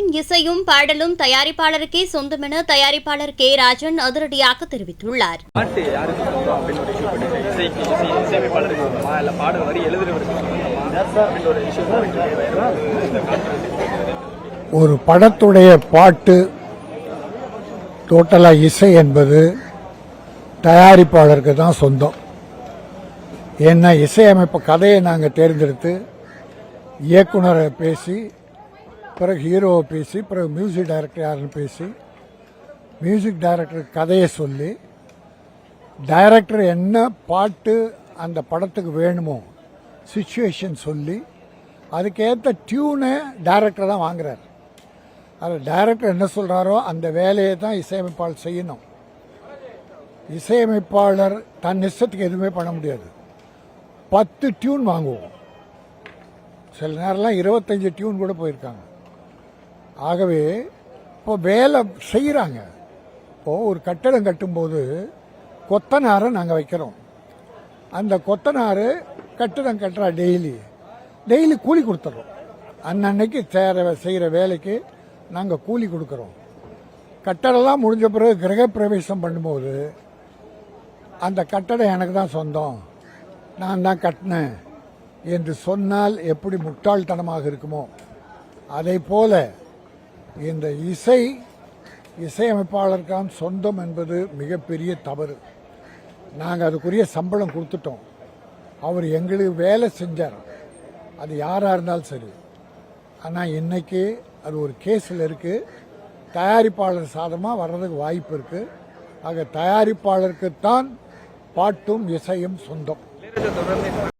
படத்தின் இசையும் பாடலும் தயாரிப்பாளருக்கே சொந்தமென தயாரிப்பாளர் கே ராஜன் அதிரடியாக தெரிவித்துள்ளார். சொந்தம் சொந்தமா? சொந்தமா. ஒரு படத்துடைய பாட்டு டோட்டலா இசை என்பது தயாரிப்பாளருக்கு தான் சொந்தம். ஏன்னா இசையமைப்பு கதையை நாங்கள் தேர்ந்தெடுத்து இயக்குனரை பேசி பிறகு ஹீரோவை பேசி பிறகு மியூசிக் டைரக்டர் யாருன்னு பேசி மியூசிக் டைரக்டர் கதையை சொல்லி டைரக்டர் என்ன பாட்டு அந்த படத்துக்கு வேணுமோ சுச்சுவேஷன் சொல்லி அதுக்கேற்ற டியூனை டைரக்டர் தான் வாங்குறாரு. அது டைரக்டர் என்ன சொல்கிறாரோ அந்த வேலையை தான் இசையமைப்பாளர் செய்யணும். இசையமைப்பாளர் தன் இஷ்டத்துக்கு எதுவுமே பண்ண முடியாது. பத்து டியூன் வாங்குவோம். சில நேரம்லாம் இருபத்தஞ்சு டியூன் கூட போயிருக்காங்க. ஆகவே இப்போ வேலை செய்கிறாங்க இப்போது ஒரு கட்டடம் கட்டும்போது கொத்தனாரை நாங்கள் வைக்கிறோம். அந்த கொத்தனார் கட்டடம் கட்டுறா டெய்லி. டெய்லி கூலி கொடுத்துட்றோம் அன்னன்னைக்கு சேர செய்கிற வேலைக்கு நாங்கள் கூலி கொடுக்குறோம். கட்டடம்லாம் முடிஞ்ச பிறகு கிரகப்பிரவேசம் பண்ணும்போது அந்த கட்டடம் எனக்கு தான் சொந்தம். நான் தான் கட்டினேன். என்று சொன்னால் எப்படி முட்டாள்தனமாக இருக்குமோ? அதை போல இந்த இசை இசையமைப்பாளருக்கான சொந்தம் என்பது மிகப்பெரிய தவறு. நாங்கள் அதுக்குரிய சம்பளம் கொடுத்துட்டோம். அவர் எங்களுக்கு வேலை செஞ்சார். அது யாராக இருந்தாலும் சரி. ஆனால் இன்னைக்கு அது ஒரு கேஸில் இருக்குது தயாரிப்பாளர் சாதமாக வர்றதுக்கு வாய்ப்பு இருக்குது ஆக தயாரிப்பாளருக்குத்தான் பாட்டும் இசையும் சொந்தம். தொடர்ந்து